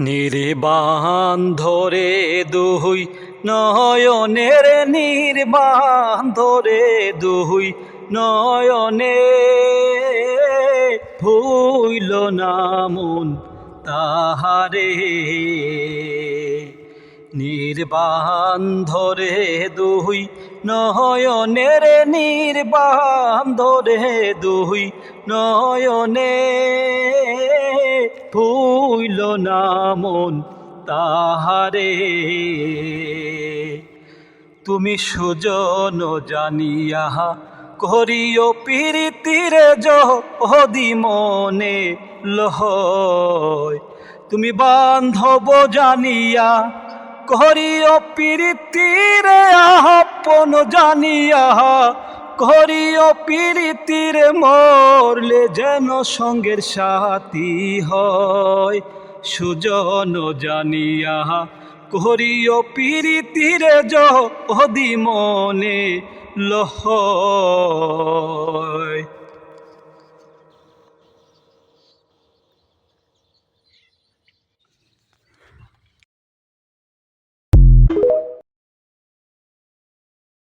নির্বাণ ধরে দুহুই, নয়নের নির্বাণ ধরে দুহুই, নয়নে ভুইল নামুন তাহারে। নির্বাণ ধরে দুই নয়নের নির্বাণ ধরে দুই নয়নে ভুইল নামন তাহারে। তুমি সুজন জানিয়া করিও পীড়িতির যদি মনে লহয়। তুমি বান্ধব জানিয়া করিও পীড়িতির আপন জানিয়া করিও পীড়িতির মরলে যেন সঙ্গের সাথী হয়। সুজন জানিয়া করিও পীড়িতির যদি মনে লহ you